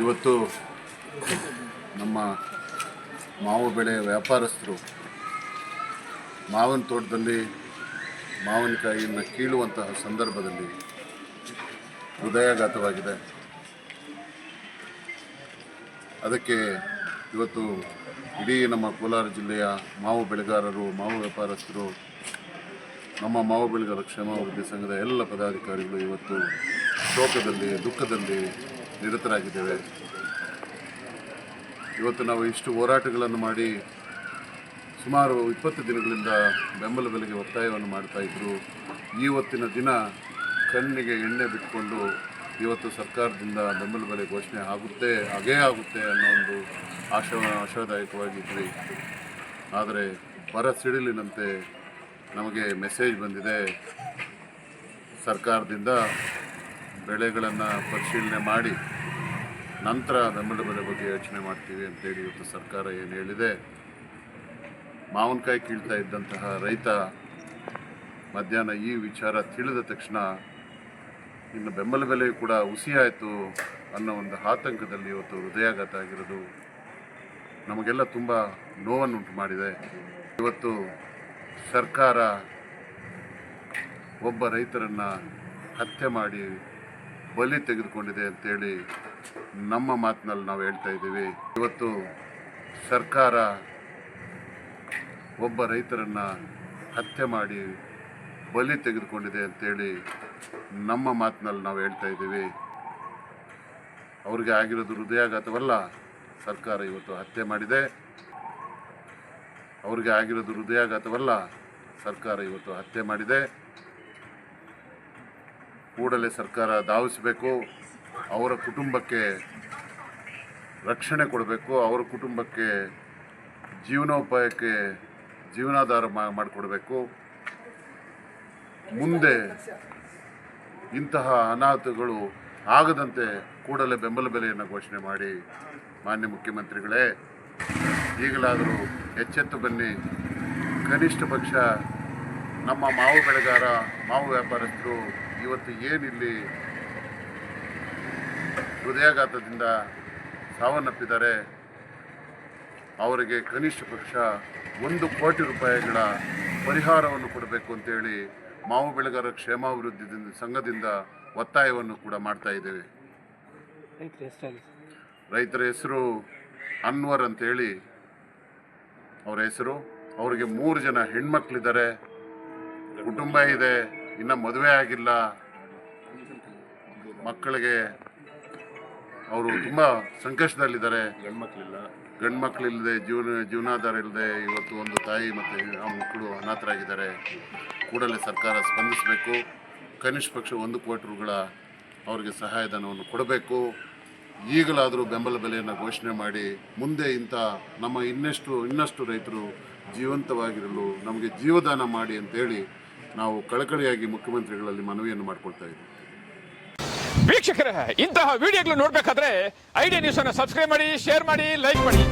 ಇವತ್ತು ನಮ್ಮ ಮಾವು ಬೆಳೆ ವ್ಯಾಪಾರಸ್ಥರು ಮಾವಿನ ತೋಟದಲ್ಲಿ ಮಾವಿನಕಾಯಿಯನ್ನು ಕೀಳುವಂತಹ ಸಂದರ್ಭದಲ್ಲಿ ಹೃದಯಾಘಾತವಾಗಿದೆ. ಅದಕ್ಕೆ ಇವತ್ತು ಇಡೀ ನಮ್ಮ ಕೋಲಾರ ಜಿಲ್ಲೆಯ ಮಾವು ಬೆಳೆಗಾರರು, ಮಾವು ವ್ಯಾಪಾರಸ್ಥರು, ನಮ್ಮ ಮಾವು ಬೆಳೆಗಾರ ಕ್ಷೇಮಾಭಿವೃದ್ಧಿ ಸಂಘದ ಎಲ್ಲ ಪದಾಧಿಕಾರಿಗಳು ಇವತ್ತು ಶೋಕದಲ್ಲಿ, ದುಃಖದಲ್ಲಿ ನಿರತರಾಗಿದ್ದೇವೆ. ಇವತ್ತು ನಾವು ಇಷ್ಟು ಹೋರಾಟಗಳನ್ನು ಮಾಡಿ ಸುಮಾರು ಇಪ್ಪತ್ತು ದಿನಗಳಿಂದ ಬೆಂಬಲ ಬೆಲೆಗೆ ಒತ್ತಾಯವನ್ನು ಮಾಡ್ತಾಯಿದ್ರು ಇವತ್ತಿನ ದಿನ ಕಣ್ಣಿಗೆ ಎಣ್ಣೆ ಬಿಟ್ಕೊಂಡು ಇವತ್ತು ಸರ್ಕಾರದಿಂದ ಬೆಂಬಲ ಬೆಲೆ ಘೋಷಣೆ ಆಗುತ್ತೆ ಹಾಗೇ ಆಗುತ್ತೆ ಅನ್ನೋ ಒಂದು ಆಶಾ, ಆಶಾದಾಯಕವಾಗಿದ್ವಿ. ಆದರೆ ಬರ ಸಿಡಿಲಿನಂತೆ ನಮಗೆ ಮೆಸೇಜ್ ಬಂದಿದೆ. ಸರ್ಕಾರದಿಂದ ಬೆಳೆಗಳನ್ನು ಪರಿಶೀಲನೆ ಮಾಡಿ ನಂತರ ಬೆಂಬಲ ಬೆಲೆ ಬಗ್ಗೆ ಯೋಚನೆ ಮಾಡ್ತೀವಿ ಅಂತೇಳಿ ಇವತ್ತು ಸರ್ಕಾರ ಏನು ಹೇಳಿದೆ. ಮಾವಿನಕಾಯಿ ಕೀಳ್ತಾ ಇದ್ದಂತಹ ರೈತ ಮಧ್ಯಾಹ್ನ ಈ ವಿಚಾರ ತಿಳಿದ ತಕ್ಷಣ ಇನ್ನು ಬೆಂಬಲ ಬೆಲೆ ಕೂಡ ಹುಸಿಯಾಯಿತು ಅನ್ನೋ ಒಂದು ಆತಂಕದಲ್ಲಿ ಇವತ್ತು ಹೃದಯಾಘಾತ ಆಗಿರೋದು ನಮಗೆಲ್ಲ ತುಂಬ ನೋವನ್ನುಂಟು ಮಾಡಿದೆ. ಇವತ್ತು ಸರ್ಕಾರ ಒಬ್ಬ ರೈತರನ್ನು ಹತ್ಯೆ ಮಾಡಿ ಬಲಿ ತೆಗೆದುಕೊಂಡಿದೆ ಅಂತೇಳಿ ನಮ್ಮ ಮಾತಿನಲ್ಲಿ ನಾವು ಹೇಳ್ತಾ ಇದ್ದೀವಿ. ಇವತ್ತು ಸರ್ಕಾರ ಒಬ್ಬ ರೈತರನ್ನು ಹತ್ಯೆ ಮಾಡಿ ಬಲಿ ತೆಗೆದುಕೊಂಡಿದೆ ಅಂತೇಳಿ ನಮ್ಮ ಮಾತಿನಲ್ಲಿ ನಾವು ಹೇಳ್ತಾ ಇದ್ದೀವಿ. ಅವ್ರಿಗೆ ಆಗಿರೋದು ಹೃದಯಾಘಾತವಲ್ಲ, ಸರ್ಕಾರ ಇವತ್ತು ಹತ್ಯೆ ಮಾಡಿದೆ. ಅವ್ರಿಗೆ ಆಗಿರೋದು ಹೃದಯಾಘಾತವಲ್ಲ, ಸರ್ಕಾರ ಇವತ್ತು ಹತ್ಯೆ ಮಾಡಿದೆ. ಕೂಡಲೇ ಸರ್ಕಾರ ಧಾವಿಸಬೇಕು, ಅವರ ಕುಟುಂಬಕ್ಕೆ ರಕ್ಷಣೆ ಕೊಡಬೇಕು, ಅವರ ಕುಟುಂಬಕ್ಕೆ ಜೀವನೋಪಾಯಕ್ಕೆ ಜೀವನಾಧಾರ ಮಾಡಿಕೊಡಬೇಕು. ಮುಂದೆ ಇಂತಹ ಅನಾಹುತಗಳು ಆಗದಂತೆ ಕೂಡಲೇ ಬೆಂಬಲ ಬೆಲೆಯನ್ನು ಘೋಷಣೆ ಮಾಡಿ ಮಾನ್ಯ ಮುಖ್ಯಮಂತ್ರಿಗಳೇ, ಈಗಲಾದರೂ ಎಚ್ಚೆತ್ತು ಬನ್ನಿ. ಕನಿಷ್ಠ ಪಕ್ಷ ನಮ್ಮ ಮಾವು ಬೆಳೆಗಾರ, ಮಾವು ವ್ಯಾಪಾರಸ್ಥರು ಇವತ್ತು ಏನಿಲ್ಲಿ ಹೃದಯಾಘಾತದಿಂದ ಸಾವನ್ನಪ್ಪಿದ್ದಾರೆ ಅವರಿಗೆ ಕನಿಷ್ಠ ಪಕ್ಷ ಒಂದು ಕೋಟಿ ರೂಪಾಯಿಗಳ ಪರಿಹಾರವನ್ನು ಕೊಡಬೇಕು ಅಂತೇಳಿ ಮಾವು ಬೆಳೆಗಾರ ಕ್ಷೇಮಾಭಿವೃದ್ಧಿ ಸಂಘದಿಂದ ಒತ್ತಾಯವನ್ನು ಕೂಡ ಮಾಡ್ತಾ ಇದ್ದೇವೆ. ರೈತರ ಹೆಸರು ಅನ್ವರ್ ಅಂತೇಳಿ ಅವರ ಹೆಸರು. ಅವರಿಗೆ ಮೂರು ಜನ ಹೆಣ್ಮಕ್ಳಿದ್ದಾರೆ. ಕುಟುಂಬ ಇದೆ. ಇನ್ನು ಮದುವೆ ಆಗಿಲ್ಲ. ಮಕ್ಕಳಿಗೆ ಅವರು ತುಂಬ ಸಂಕಷ್ಟದಲ್ಲಿದ್ದಾರೆ. ಗಂಡ್ಮಕ್ಳಿಲ್ಲ. ಗಂಡು ಮಕ್ಕಳಿಲ್ಲದೆ ಜೀವನ ಜೀವನಾಧಾರ ಇಲ್ಲದೆ ಇವತ್ತು ಒಂದು ತಾಯಿ ಮತ್ತು ಆ ಮಕ್ಕಳು ಅನಾಥರಾಗಿದ್ದಾರೆ. ಕೂಡಲೇ ಸರ್ಕಾರ ಸ್ಪಂದಿಸಬೇಕು. ಕನಿಷ್ಠ ಪಕ್ಷ ಒಂದು ಕೋಟಿ ರುಗಳ ಅವರಿಗೆ ಸಹಾಯಧನವನ್ನು ಕೊಡಬೇಕು. ಈಗಲಾದರೂ ಬೆಂಬಲ ಬೆಲೆಯನ್ನು ಘೋಷಣೆ ಮಾಡಿ ಮುಂದೆ ಇಂಥ ನಮ್ಮ ಇನ್ನಷ್ಟು ಇನ್ನಷ್ಟು ರೈತರು ಜೀವಂತವಾಗಿರಲು ನಮಗೆ ಜೀವದಾನ ಮಾಡಿ ಅಂತೇಳಿ ನಾವು ಕಳಕಳಿಯಾಗಿ ಮುಖ್ಯಮಂತ್ರಿಗಳಲ್ಲಿ ಮನವಿಯನ್ನು ಮಾಡಿಕೊಳ್ತಾ ಇದ್ದೀವಿ. ವೀಕ್ಷಕರೇ, ಇಂತಹ ವಿಡಿಯೋಗಳು ನೋಡಬೇಕಾದ್ರೆ ಐಡಿಯಾ ನ್ಯೂಸ್ ಅನ್ನು ಸಬ್ಸ್ಕ್ರೈಬ್ ಮಾಡಿ ಶೇರ್ ಮಾಡಿ ಲೈಕ್ ಮಾಡಿ.